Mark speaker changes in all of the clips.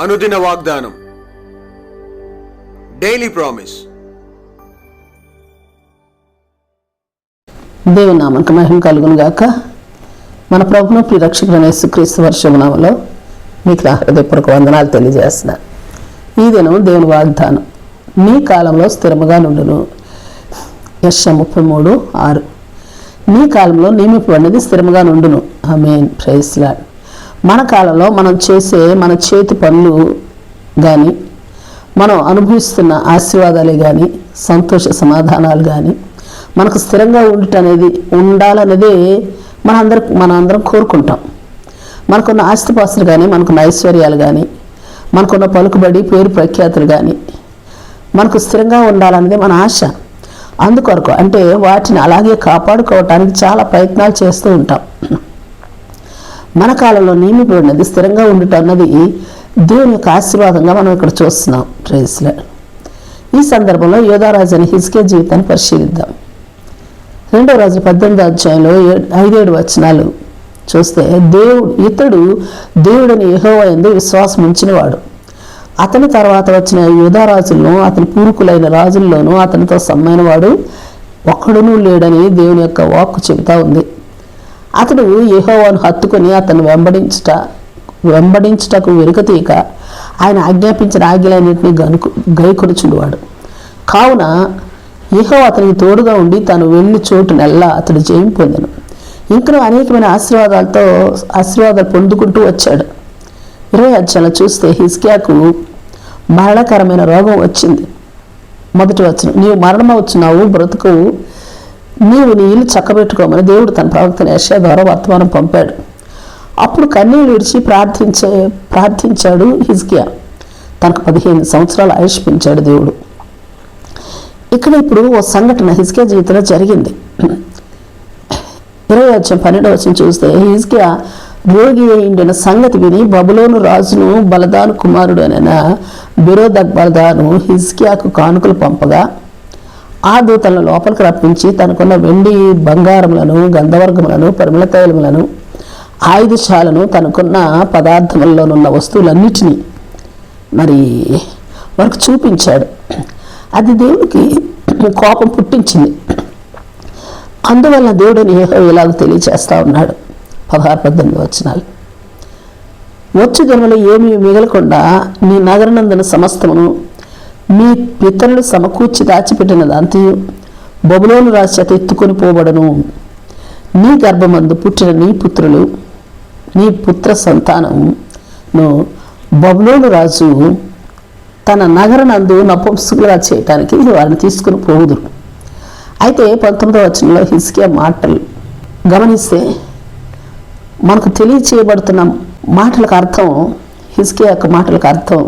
Speaker 1: అనుదిన వాగ్దానం. Daily promise
Speaker 2: దేవుని నామక మహిమ కలుగును గాక. మన ప్రభును క్రీస్తు యేసుక్రీస్తు వర్షమునామలో మీకు నా హృదయపూర్వక వందనాలు తెలియజేస్తున్నాను ఈ దినం దేవుని వాగ్దానం. నీ కాలంలో స్థిరముగా నుండును. యశ ముప్పై మూడు ఆరు. నీ కాలంలో నియమిపబడినది స్థిరముగా నుండును. ఆమెన్. ప్రైస్లాడ్ మన కాలంలో మనం చేసే మన చేతి పనులు కానీ మనం అనుభవిస్తున్న ఆశీర్వాదాలే కానీ సంతోష సమాధానాలు కానీ మనకు స్థిరంగా ఉండటం అనేది ఉండాలనేదే మనందరం మనందరం అందరం కోరుకుంటాం. మనకున్న ఆస్తిపాస్తులు కానీ మనకున్న ఐశ్వర్యాలు కానీ మనకున్న పలుకుబడి పేరు ప్రఖ్యాతులు కానీ మనకు స్థిరంగా ఉండాలనేది మన ఆశ. అందుకొరకు అంటే వాటిని అలాగే కాపాడుకోవటానికి చాలా ప్రయత్నాలు చేస్తూ ఉంటాం. మన కాలంలో నియమిపడినది స్థిరంగా ఉండటం అన్నది దేవుని యొక్క ఆశీర్వాదంగా మనం ఇక్కడ చూస్తున్నాం. ప్రేస్లో ఈ సందర్భంలో యోధారాజు అని హిజ్కే జీవితాన్ని పరిశీలిద్దాం. రెండవ రాజు పద్దెనిమిది అధ్యాయంలో ఏ- ఐదేడు వచనాలు చూస్తే దేవుడు ఇతడు దేవుడిని యెహోవా విశ్వాసం ఉంచినవాడు. అతని తర్వాత వచ్చిన యోధారాజులను అతని పూర్వకులైన రాజుల్లోనూ అతనితో సమ్మైనవాడు ఒక్కడునూ లేడని దేవుని యొక్క వాక్కు చెబుతా ఉంది. అతడు యహోవాను హత్తుకొని అతను వెంబడించుట వెంబడించుటకు వెనుకతీక ఆయన ఆజ్ఞాపించిన ఆజ్ఞలన్నింటినీ గనుకు గైకొనుచుండువాడు. కావున యెహో అతనికి తోడుగా ఉండి తాను వెళ్ళి చోటునెల్లా అతడు జయం పొందాను. ఇంకనూ అనేకమైన ఆశీర్వాదాలతో ఆశీర్వాదాలు పొందుకుంటూ వచ్చాడు. ఇరవై అధ్యాయంలో చూస్తే హిస్కియాకు మరణకరమైన రోగం వచ్చింది. మొదటి వచ్చిన నీవు మరణమవుతున్నావు బ్రతుకు నీవు నీ ఇల్లు చక్కబెట్టుకోమని దేవుడు తన ప్రవక్తను యశా ద్వారా వర్తమానం పంపాడు. అప్పుడు కన్నీళ్ళు విడిచి ప్రార్థించే ప్రార్థించాడు హిజ్కియా. తనకు పదిహేను సంవత్సరాలు ఆయుష్పించాడు దేవుడు. ఇక్కడ ఇప్పుడు ఓ సంఘటన హిజ్కియా జీవితంలో జరిగింది. ఇరవై వచ్చిన పన్నెండవ వచ్చిన చూస్తే హిజ్కియా రోగి అయిండిన సంగతి విని బబులోను రాజును బలదాను కుమారుడు అయిన బిరోదక్ బలదాను హిజ్కియాకు కానుకలు పంపగా ఆ దూతలను లోపలికి రప్పించి తనకున్న వెండి బంగారములను గంధవర్గములను పరిమళ తైలములను ఆయుధశాలను తనకున్న పదార్థములలోనున్న వస్తువులన్నిటినీ మరి వారికి చూపించాడు. అది దేవునికి కోపం పుట్టించింది. అందువల్ల దేవుడిని యెహోవా ఇలాగ తెలియచేస్తా ఉన్నాడు. పదహారు పద్దెనిమిది వచనాలు. వచ్చు జన్మలో ఏమీ మిగలకుండా నీ నగరనందున సమస్తమును మీ పితరులు సమకూర్చి దాచిపెట్టిన దాచిపెట్టినదంతయు బబులోను రాజు చేత ఎత్తుకొని పోబడను. నీ గర్భమందు పుట్టిన నీ పుత్రులు నీ పుత్ర సంతానమును బబులోను రాజు తన నగరనందు నపుంసకులుగా చేయటానికి వారిని తీసుకుని పోదురు అయితే పంతొమ్మిదవ వచనంలో హిస్కియా మాటలు గమనిస్తే మనకు తెలియచేయబడుతున్న మాటలకు అర్థం హిస్కియా యొక్క మాటలకు అర్థం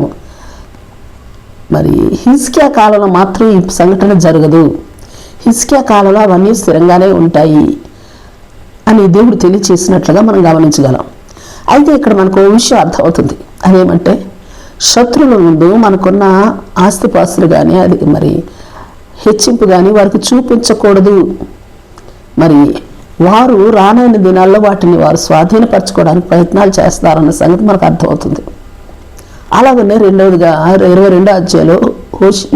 Speaker 2: మరి హిస్కియా కాలంలో మాత్రం ఈ సంఘటన జరగదు. హిస్కియా కాలంలో అవన్నీ స్థిరంగానే ఉంటాయి అని దేవుడు తెలియచేసినట్లుగా మనం గమనించగలం. అయితే ఇక్కడ మనకు ఓ విషయం అర్థమవుతుంది. అదేమంటే శత్రువుల ముందు మనకున్న ఆస్తిపాస్తులు కానీ అది మరి హెచ్చింపు కానీ వారికి చూపించకూడదు. మరి వారు రానైన దినాల్లో వాటిని వారు స్వాధీనపరచుకోవడానికి ప్రయత్నాలు చేస్తారన్న సంగతి మనకు అర్థమవుతుంది. అలాగనే రెండవదిగా ఇరవై రెండో అధ్యాయంలో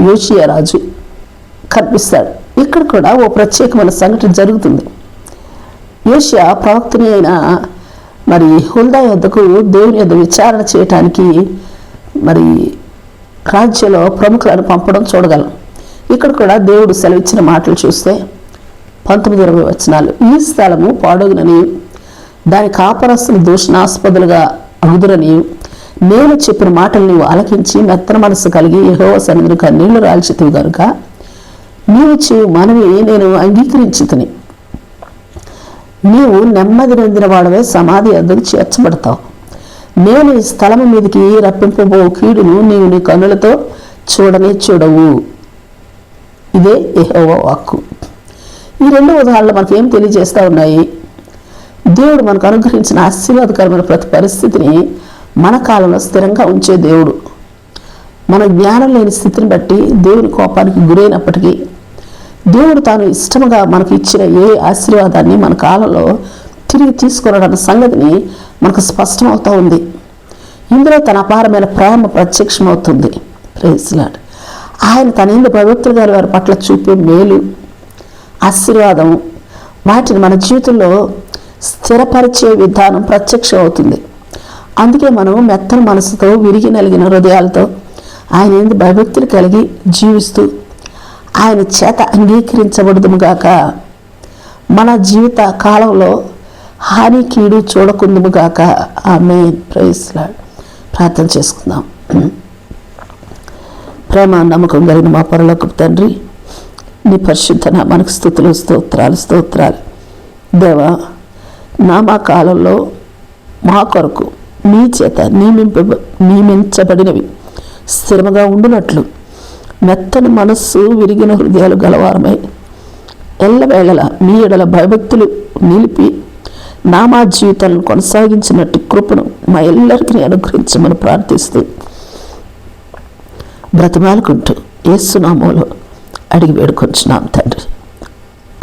Speaker 2: యోషియా రాజు కనిపిస్తాడు. ఇక్కడ కూడా ఓ ప్రత్యేకమైన సంఘటన జరుగుతుంది. యోషియా ప్రవక్తని అయిన మరి హుల్దా యొద్దకు దేవుని యొద్ద విచారణ చేయటానికి మరి రాజ్యంలో ప్రముఖులను పంపడం చూడగలం. ఇక్కడ కూడా దేవుడు సెలవిచ్చిన మాటలు చూస్తే పంతొమ్మిది ఇరవై వచనాలు ఈ స్థలము పాడగునని దాని కాపరస్తులు దూషణాస్పదులుగా అగుదురని నేను చెప్పిన మాటలు నీవు ఆలకించి మెత్తన మనసు కలిగి యహోవ సన్నిధిని కన్నీళ్ళు రాల్చితివి గనుక నీవు చేయు మనవి నేను అంగీకరించుతుని. నీవు నెమ్మది నొందిన వాడవే సమాధి అద్దకు చేర్చబడతావు. నేను ఈ స్థలము మీదకి రప్పింపబో కీడును నీవు నీ కన్నులతో చూడనే చూడవు. ఇదే యహోవ వాక్కు. ఈ రెండు ఉదాహరణలు మనకేం తెలియజేస్తూ ఉన్నాయి? దేవుడు మనకు అనుగ్రహించిన ఆశీర్వాదకరమైన ప్రతి పరిస్థితిని మన కాలంలో స్థిరంగా ఉంచే దేవుడు. మన జ్ఞానం లేని స్థితిని బట్టి దేవుని కోపానికి గురైనప్పటికీ దేవుడు తాను ఇష్టముగా మనకు ఇచ్చిన ఏ ఆశీర్వాదాన్ని మన కాలంలో తిరిగి తీసుకురాడన్న సంగతిని మనకు స్పష్టమవుతూ ఉంది. ఇందులో తన అపారమైన ప్రేమ ప్రత్యక్షమవుతుంది. ప్రేసిలాడు ఆయన తన ఇందు ప్రభుత్వ గారి వారి పట్ల చూపే మేలు ఆశీర్వాదం వాటిని మన జీవితంలో స్థిరపరిచే విధానం ప్రత్యక్షం అవుతుంది అందుకే మనం మెత్తని మనసుతో విరిగి నలిగిన హృదయాలతో ఆయన ఎందు భయభక్తులు కలిగి జీవిస్తూ ఆయన చేత అంగీకరించబడదుముగాక. మన జీవిత కాలంలో హాని కీడు చూడకుందుముగాక. ఆమె ప్రైస్లాడ్ ప్రార్థన చేసుకుందాం. ప్రేమ నమ్మకం కలిగిన మా పరలోక తండ్రి నీ పరిశుద్ధన మనకు స్థుతులు స్తోత్రాలు స్తోత్రాలు. దేవా నా మా కాలంలో మా కొరకు మీ చేత నియమింప నియమించబడినవి. స్థిరముగా ఉండునట్లు. మెత్తని మనస్సు విరిగిన హృదయాలు గలవారమై ఎల్లవేళల మీ ఎడల భయభక్తులు నిలిపి నామా జీవితాలను కొనసాగించినట్టు కృపను మా ఎల్లరికీ అనుగ్రహించమని ప్రార్థిస్తూ బ్రతిమాలుకుంటూ ఏసునామోలో అడిగి వేడుకొంచున్నాం తండ్రి.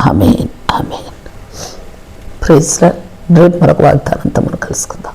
Speaker 2: ఆమె ఆమె ప్రైజ్ రేపు మరొక వాగ్దానంతో మనం కలుసుకుందాం.